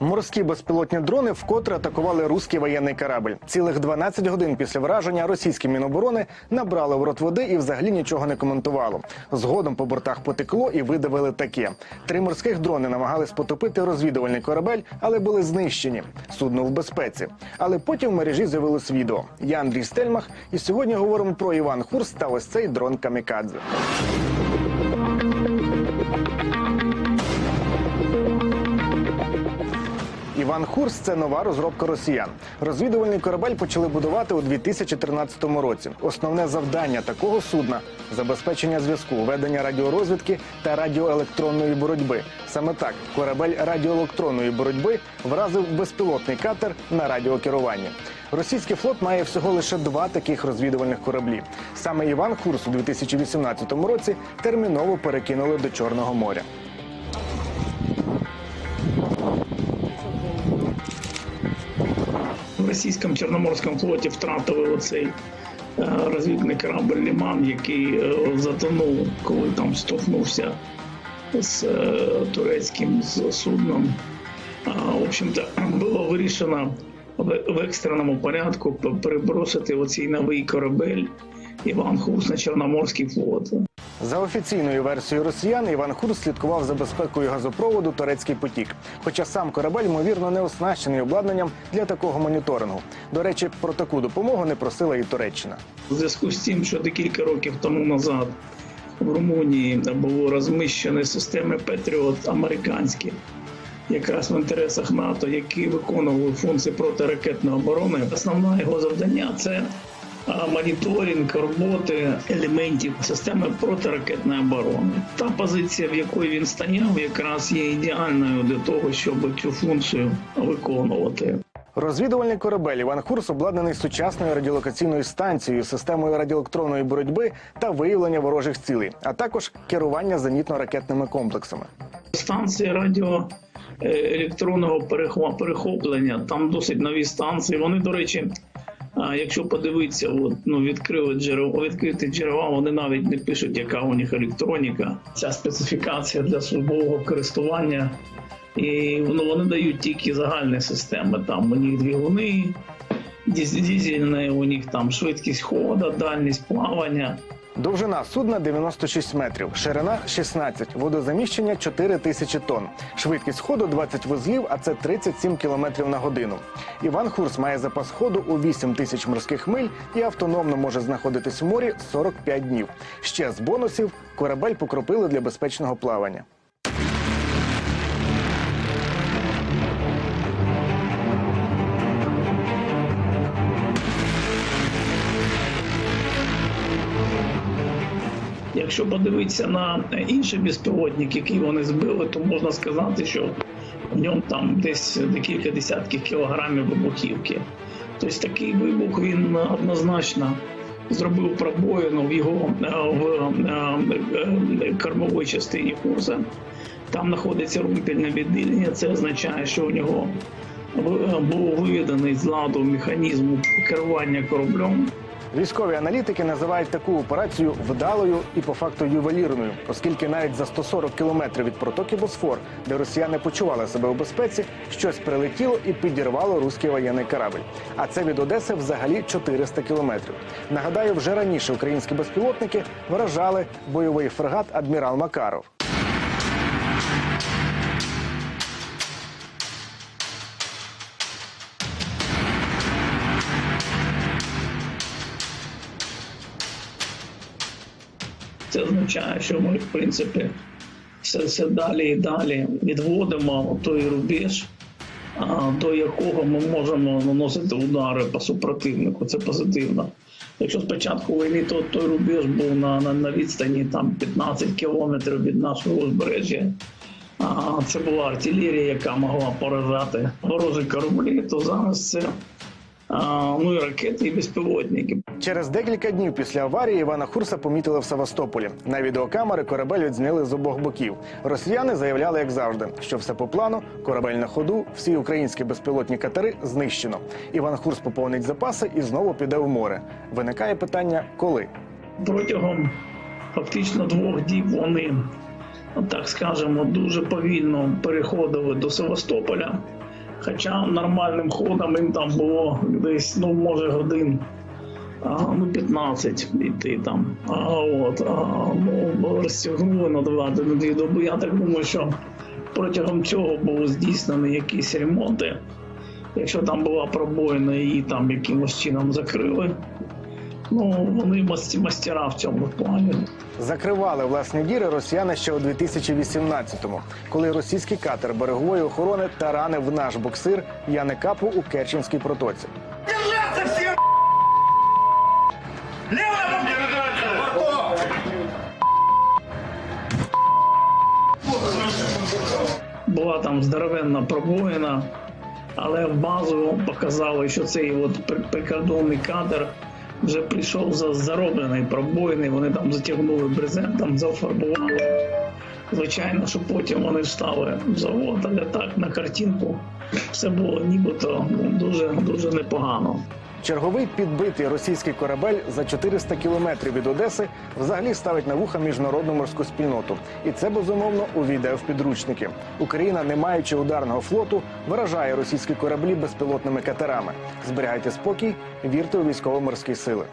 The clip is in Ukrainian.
Морські безпілотні дрони вкотре атакували руський воєнний корабль. Цілих 12 годин після враження російські міноборони набрали в рот води і взагалі нічого не коментувало. Згодом по бортах потекло і видавили таке: три морських дрони намагались потопити розвідувальний корабель, але були знищені. Судно в безпеці. Але потім в мережі з'явилось відео. Я Андрій Стельмах, і сьогодні говоримо про Іван Хурс та ось цей дрон Камікадзе. Іван Хурс це нова розробка росіян. Розвідувальний корабель почали будувати у 2013 році. Основне завдання такого судна забезпечення зв'язку, ведення радіорозвідки та радіоелектронної боротьби. Саме так корабель радіоелектронної боротьби вразив безпілотний катер на радіокеруванні. Російський флот має всього лише два таких розвідувальних кораблі. Саме Іван Хурс у 2018 році терміново перекинули до Чорного моря. Російському Чорноморському флоті втратили оцей е, розвідний корабль Ліман, який е, затонув, коли там столкнувся з е, турецьким з- судном. В общем-то, було вирішено в екстреному порядку перебросити оцей новий корабель Іван Хус на Чорноморський флот. За офіційною версією росіян, Іван Хурс слідкував за безпекою газопроводу Турецький потік. Хоча сам корабель, ймовірно, не оснащений обладнанням для такого моніторингу. До речі, про таку допомогу не просила і Туреччина. У зв'язку з тим, що декілька років тому назад в Румунії було розміщені системи Петріот американські, якраз в інтересах НАТО, які виконували функції протиракетної оборони. Основне його завдання це моніторинг роботи елементів системи протиракетної оборони. Та позиція, в якої він стояв, якраз є ідеальною для того, щоб цю функцію виконувати. Розвідувальний корабель Іван Хурс обладнаний сучасною радіолокаційною станцією, системою радіоелектронної боротьби та виявлення ворожих цілей, а також керування зенітно-ракетними комплексами. станції радіо е, електронного перехоплення. Там досить нові станції. Вони, до речі, а, якщо подивитися, от, ну, відкрили джерело, відкрити джерела, вони навіть не пишуть, яка у них електроніка. Ця специфікація для службового користування. І ну, вони дають тільки загальні системи. Там у них двигуни, діз- дізельні, у них там швидкість ходу, дальність плавання. Довжина судна 96 метрів, ширина 16, водозаміщення 4 тисячі тонн. Швидкість ходу 20 вузлів, а це 37 кілометрів на годину. Іван Хурс має запас ходу у 8 тисяч морських миль і автономно може знаходитись в морі 45 днів. Ще з бонусів корабель покропили для безпечного плавання. Якщо подивитися на інший безпілотник, який вони збили, то можна сказати, що в ньому там десь декілька десятків кілограмів вибухівки. Тобто такий вибух він однозначно зробив пробоїну в його е, в е, е, кормовій частині курса. Там знаходиться румпельне відділення. Це означає, що у нього був виведений з ладу механізм керування кораблем. Військові аналітики називають таку операцію вдалою і по факту ювелірною, оскільки навіть за 140 кілометрів від протоки Босфор, де росіяни почували себе у безпеці, щось прилетіло і підірвало руський воєнний корабль. А це від Одеси взагалі 400 кілометрів. Нагадаю, вже раніше українські безпілотники вражали бойовий фрегат Адмірал Макаров. Це означає, що ми, в принципі, все, все далі і далі відводимо той рубеж, до якого ми можемо наносити удари по супротивнику. Це позитивно. Якщо спочатку війни, то той рубеж був на, на, на відстані там 15 кілометрів від нашого узбережжя. А, це була артилерія, яка могла поражати ворожі кораблі, то зараз це ну і ракети, і безпілотники. Через декілька днів після аварії Івана Хурса помітили в Севастополі. На відеокамери корабель відзняли з обох боків. Росіяни заявляли, як завжди, що все по плану, корабель на ходу, всі українські безпілотні катери знищено. Іван Хурс поповнить запаси і знову піде в море. Виникає питання, коли. протягом фактично двох діб вони, так скажемо, дуже повільно переходили до Севастополя. Хоча нормальним ходом їм там було десь, ну, може, годин а, ну, 15 йти там. А, от, а, ну, розтягнули на дві доби. Я так думаю, що протягом цього були здійснені якісь ремонти. Якщо там була пробоїна, її там якимось чином закрили. Ну, вони мас- мастера в цьому плані. Закривали власні діри росіяни ще у 2018-му, коли російський катер берегової охорони таранив наш боксир Яне Капу у Керченській протоці. Була там здоровенна пробоїна, але в базу показали, що цей от при- прикордонний кадр вже прийшов за зароблений пробойний, Вони там затягнули брезентом, зафарбували. Звичайно, що потім вони встали в завод, але так на картинку все було нібито ну, дуже дуже непогано. Черговий підбитий російський корабель за 400 кілометрів від Одеси взагалі ставить на вуха міжнародну морську спільноту, і це безумовно увійде в підручники. Україна, не маючи ударного флоту, вражає російські кораблі безпілотними катерами. Зберігайте спокій, вірте у військово-морські сили.